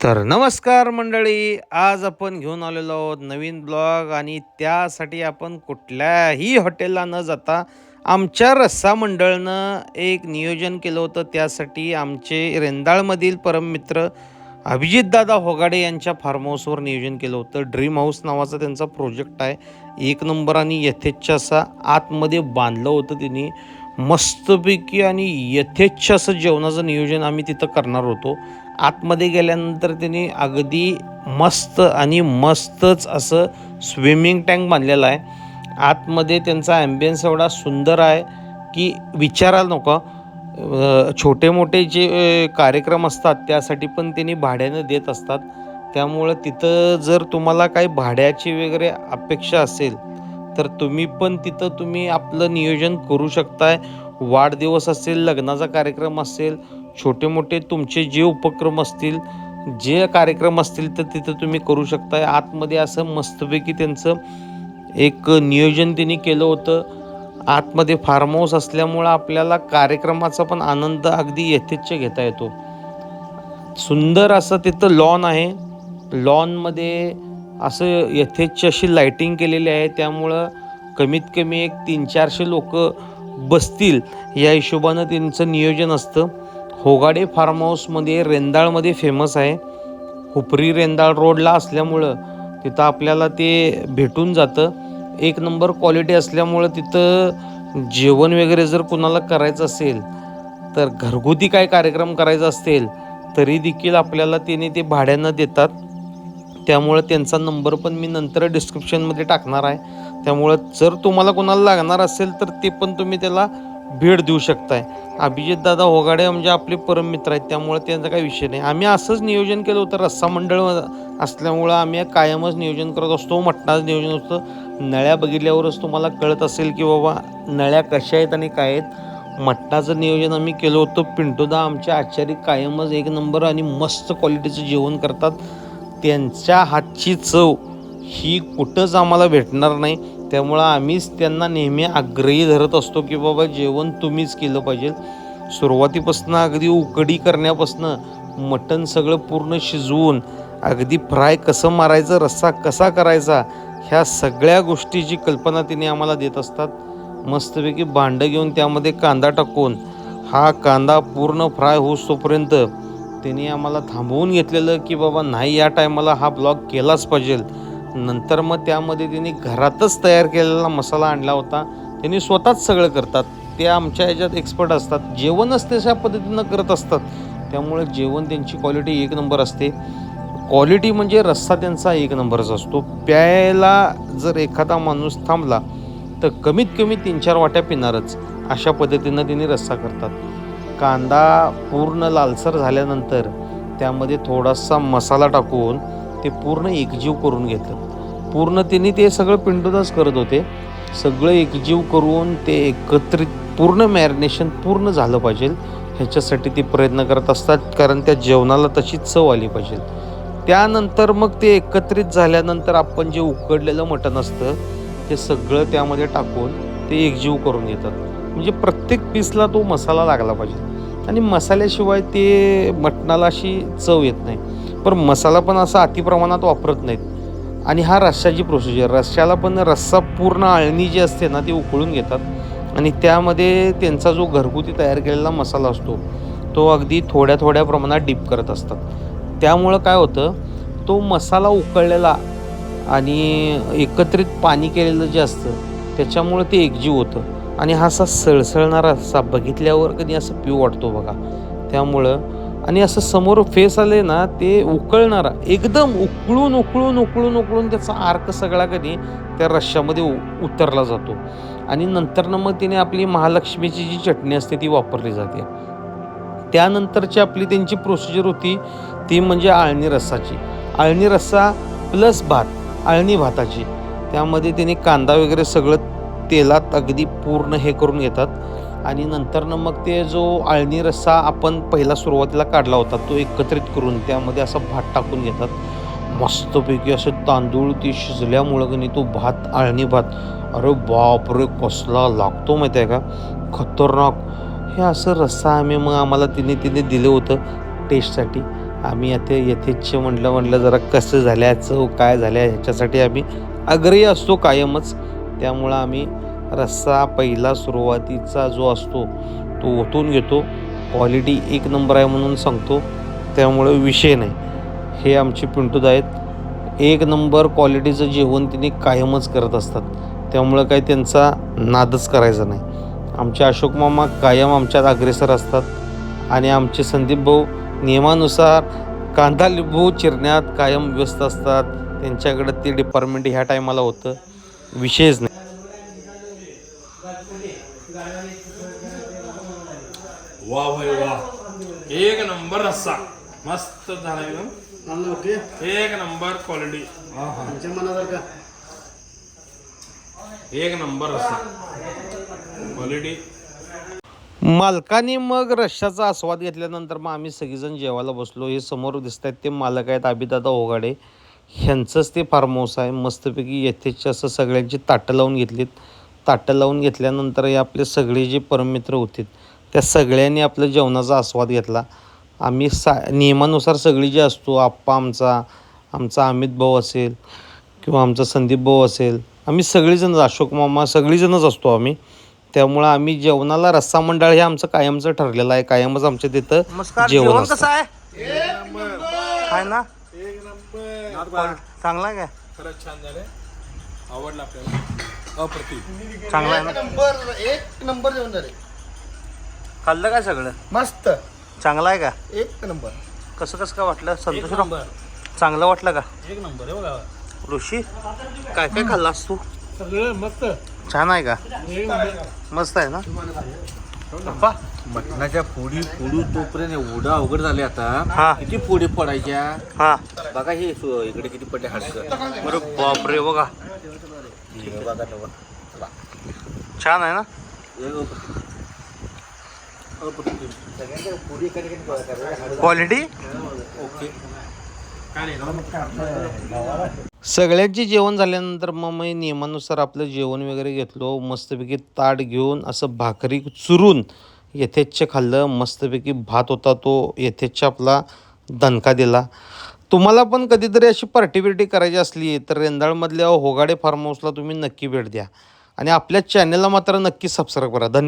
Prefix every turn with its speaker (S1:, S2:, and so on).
S1: तर नमस्कार मंडळी आज आपण घेऊन आलेलो आहोत नवीन ब्लॉग आणि त्यासाठी आपण कुठल्याही हॉटेलला न जाता आमच्या रस्सा मंडळनं एक नियोजन केलं होतं. त्यासाठी आमचे रेंदाळमधील परममित्र अभिजितदादा होगाडे यांच्या फार्म हाऊसवर नियोजन केलं होतं. ड्रीम हाऊस नावाचा त्यांचा प्रोजेक्ट आहे. एक नंबर आणि यथेच्छ असा आतमध्ये बांधलं होतं त्यांनी मस्तपैकी आणि यथेच्छ असं जेवणाचं नियोजन आम्ही तिथं करणार होतो. आतमध्ये गेल्यानंतर त्यांनी अगदी मस्त आणि मस्तच असं स्विमिंग टँक बांधलेलं आहे. आतमध्ये त्यांचा ॲम्बियन्स एवढा सुंदर आहे की विचारायला नको. छोटे मोठे जे कार्यक्रम असतात त्यासाठी पण त्यांनी भाड्यानं देत असतात. त्यामुळं तिथं जर तुम्हाला काही भाड्याची वगैरे अपेक्षा असेल तर तुम्ही पण तिथं तुम्ही आपलं नियोजन करू शकताय. वाढदिवस असेल लग्नाचा कार्यक्रम असेल छोटे मोठे तुमचे जे उपक्रम असतील जे कार्यक्रम असतील तर तिथं तुम्ही करू शकताय. आतमध्ये असं मस्तपैकी त्यांचं एक नियोजन त्यांनी केलं होतं. आतमध्ये फार्म हाऊस असल्यामुळं आपल्याला कार्यक्रमाचा पण आनंद अगदी यथेच्छ घेता येतो. सुंदर असं तिथं लॉन आहे. लॉनमध्ये असं यथेच्छ अशी लाईटिंग केलेली आहे. त्यामुळं कमीत कमी एक तीन चारशे लोक बसतील या हिशोबानं त्यांचं नियोजन असतं. होगाडे फार्म हाऊसमध्ये रेंदाळमध्ये फेमस आहे. हुपरी रेंदाळ रोडला असल्यामुळं तिथं आपल्याला ते भेटून जातं. एक नंबर क्वालिटी असल्यामुळं तिथं जेवण वगैरे जर कुणाला करायचं असेल तर घरगुती काय कार्यक्रम करायचा असेल तरी देखील आपल्याला त्याने ते भाड्यानं देतात. त्यामुळं त्यांचा नंबर पण मी नंतर डिस्क्रिप्शनमध्ये टाकणार आहे. त्यामुळं जर तुम्हाला कोणाला लागणार असेल तर ते पण तुम्ही त्याला भेट देऊ शकताय. अभिजित दादा होगाडे म्हणजे आपले परममित्र आहेत त्यामुळे त्यांचा काही विषय नाही. आम्ही असंच नियोजन केलं होतं रस्सा मंडळ असल्यामुळं आम्ही कायमच नियोजन करत असतो मटणाचं नियोजन असतं. नळ्या बघितल्यावरच तुम्हाला कळत असेल की बाबा नळ्या कशा आहेत आणि काय आहेत. मटणाचं नियोजन आम्ही केलं होतं पिंटोदा आमचे आचारी कायमच एक नंबर आणि मस्त क्वालिटीचं जेवण करतात. त्यांच्या हातची चव ही कुठंच आम्हाला भेटणार नाही. त्यामुळं आम्हीच त्यांना नेहमी आग्रही धरत असतो की बाबा जेवण तुम्हीच केलं पाहिजे. सुरुवातीपासून अगदी उकडी करण्यापासून मटण सगळं पूर्ण शिजवून अगदी फ्राय कसं मारायचं रस्सा कसा करायचा ह्या सगळ्या गोष्टीची कल्पना तिने आम्हाला देत असतात. मस्तपैकी भांडं घेऊन त्यामध्ये कांदा टाकून हा कांदा पूर्ण फ्राय होऊस तोपर्यंत त्यांनी आम्हाला थांबवून घेतलेलं की बाबा नाही या टायमाला हा ब्लॉग केलाच पाहिजे नंतर मग त्यामध्ये त्यांनी घरातच तयार केलेला मसाला आणला होता. त्यांनी स्वतःच सगळं करतात. ते आमच्या ह्याच्यात एक्सपर्ट असतात. जेवणच तशा पद्धतीनं करत असतात. त्यामुळे जेवण त्यांची क्वालिटी एक नंबर असते. क्वालिटी म्हणजे रस्सा त्यांचा एक नंबरच असतो. प्यायला जर एखादा माणूस थांबला तर कमीत कमी तीन चार वाट्या पिणारच. अशा पद्धतीनं त्यांनी रस्सा करतात. कांदा पूर्ण लालसर झाल्यानंतर त्यामध्ये थोडासा मसाला टाकून ते पूर्ण एकजीव करून घेतं पूर्ण ते सगळं पिंटोदाच करत होते. सगळं एकजीव करून ते एकत्रित पूर्ण मॅरिनेशन पूर्ण झालं पाहिजे. ह्याच्यासाठी ते प्रयत्न करत असतात कारण त्या जेवणाला तशी चव आली पाहिजे. त्यानंतर मग ते एकत्रित झाल्यानंतर आपण जे उकडलेलं मटण असतं ते सगळं त्यामध्ये टाकून ते एकजीव करून घेतात. म्हणजे प्रत्येक पीसला तो मसाला लागला पाहिजे. आणि मसाल्याशिवाय ते मटणाला अशी चव येत नाही. पण मसाला पण असा अतिप्रमाणात वापरत नाहीत. आणि हा रश्श्याची प्रोसिजर रश्श्याला पण रस्सा पूर्ण आळणी जी असते ना ती उकळून घेतात. आणि त्यामध्ये त्यांचा जो घरगुती तयार केलेला मसाला असतो तो अगदी थोड्या थोड्या प्रमाणात डीप करत असतात. त्यामुळं काय होतं तो मसाला उकळलेला आणि एकत्रित पाणी केलेलं जे असतं त्याच्यामुळं ते एकजीव होतं. आणि हा असा सळसळणारा असा बघितल्यावर कधी असं पिऊ वाटतो बघा. त्यामुळं आणि असं समोर फेस आले ना ते उकळणारा एकदम उकळून उकळून उकळून उकळून त्याचा आर्क सगळा कधी त्या रश्श्यामध्ये उ- उतरला जातो. आणि नंतरनं मग तिने आपली महालक्ष्मीची जी चटणी असते ती वापरली जाते. त्यानंतरची आपली त्यांची प्रोसिजर होती ती म्हणजे आळणी रस्साची. आळणी रस्सा प्लस भात आळणी भाताची. त्यामध्ये त्याने कांदा वगैरे सगळं तेलात अगदी पूर्ण हे करून घेतात. आणि नंतरनं मग ते जो आळणी रस्सा आपण पहिला सुरुवातीला काढला होता तो एकत्रित करून त्यामध्ये असा भात टाकून घेतात. मस्तपैकी असे तांदूळ ते शिजल्यामुळं की नाही तो भात आळणी भात अरे बाप रे कसला लागतो माहिती आहे का? खतरनाक. हे असं रस्सा आम्ही मग आम्हाला तिने तिने दिलं होतं टेस्टसाठी आम्ही आता यथेच्छ म्हटलं म्हटलं जरा कसं झाल्या चव काय झाल्या ह्याच्यासाठी आम्ही आग्रही असतो कायमच. त्यामुळं आम्ही रस्सा पहिला सुरुवातीचा जो असतो तो ओतून घेतो. क्वालिटी एक नंबर आहे म्हणून सांगतो. त्यामुळे विषय नाही. हे आमचे पिंटूद आहेत. एक नंबर क्वालिटीचं जेवण तिने कायमच करत असतात. त्यामुळं काही त्यांचा नादच करायचा नाही. आमचे अशोक मामा कायम आमच्यात अग्रेसर असतात. आणि आमचे संदीप भाऊ नियमानुसार कांदा लिंबू चिरण्यात कायम व्यस्त असतात. त्यांच्याकडं ते डिपार्टमेंट ह्या टायमाला होतं. विषयच नाही.
S2: वा भाई वा. एक नंबर रस्सा. मस्त झाला एकदम.
S3: चांगलं ओके
S2: एक नंबर क्वालिटी
S3: आमच्या मनासारखा
S2: एक नंबर रस्सा. क्वालिटी
S1: मालकाने मग रश्श्याचा आस्वाद घेतल्यानंतर मग आम्ही सगळीजण जेवायला बसलो. हे समोर दिसत आहेत ते मालक आहेत अभिदादा ओगाडे. ह्यांचंच ते फार्म हाऊस आहे. मस्तपैकी येथेच असं सगळ्यांची ताटं लावून घेतलीत. ताटं लावून घेतल्यानंतर हे आपले सगळे जे परममित्र होते त्या सगळ्यांनी आपल्या जेवणाचा आस्वाद घेतला. आम्ही सा नियमानुसार सगळी जे असतो आप्पा आमचा आमचा अमित भाऊ असेल किंवा आमचा संदीप भाऊ असेल आम्ही सगळीजणच अशोक मामा सगळीजणच असतो आम्ही. त्यामुळं आम्ही जेवणाला रस्सा मंडळ हे आमचं कायमचं ठरलेलं आहे. कायमच आमच्या तिथं जेवण असतं.
S3: आहे? ना? चांगला आहे काय?
S2: खरंच छान झाले आवडलं आपल्याला. अप्रतिम.
S3: चांगला आहे ना?
S4: नंबर एक नंबर जेवण झाले
S3: खाल्लं काय सगळं?
S4: मस्त.
S3: चांगला आहे का?
S4: एक नंबर.
S3: कसं कसं काय वाटलं? संतोषराव? चांगलं वाटलं का?
S2: एक नंबर आहे बघा.
S3: ऋषी काय काय खाल्लास तू?
S2: सगळं मस्त.
S3: छान आहे का?
S2: एक नंबर.
S3: मस्त आहे ना? अप्पा.
S5: मटणाच्या फोडी फोडू तोपर्यंत एवढं अवघड झाले आता.
S3: हा.
S5: किती फोडी पडायच्या
S3: हा.
S5: बघा हे सु- इकडे किती पडले हाडकं.
S3: बरं बापरे बघा.
S5: हे.
S3: छान आहे ना? Quality
S5: okay.
S1: सगळ्यांचे जेवण झाल्यानंतर मग मी नियमानुसार आपलं जेवण वगैरे घेतलो मस्तपैकी ताट घेऊन असं भाकरी चुरून यथेच्छ खाल्लं मस्तपैकी भात होता तो यथेच्छ आपला दणका दिला. तुम्हाला पण कधीतरी अशी पार्टी बिर्टी करायची असली तर रेंदाळमधल्या होगाडे फार्म हाऊसला तुम्ही नक्की भेट द्या. आणि आपल्या चॅनलला मात्र नक्की सबस्क्राईब करा. धन्यवाद.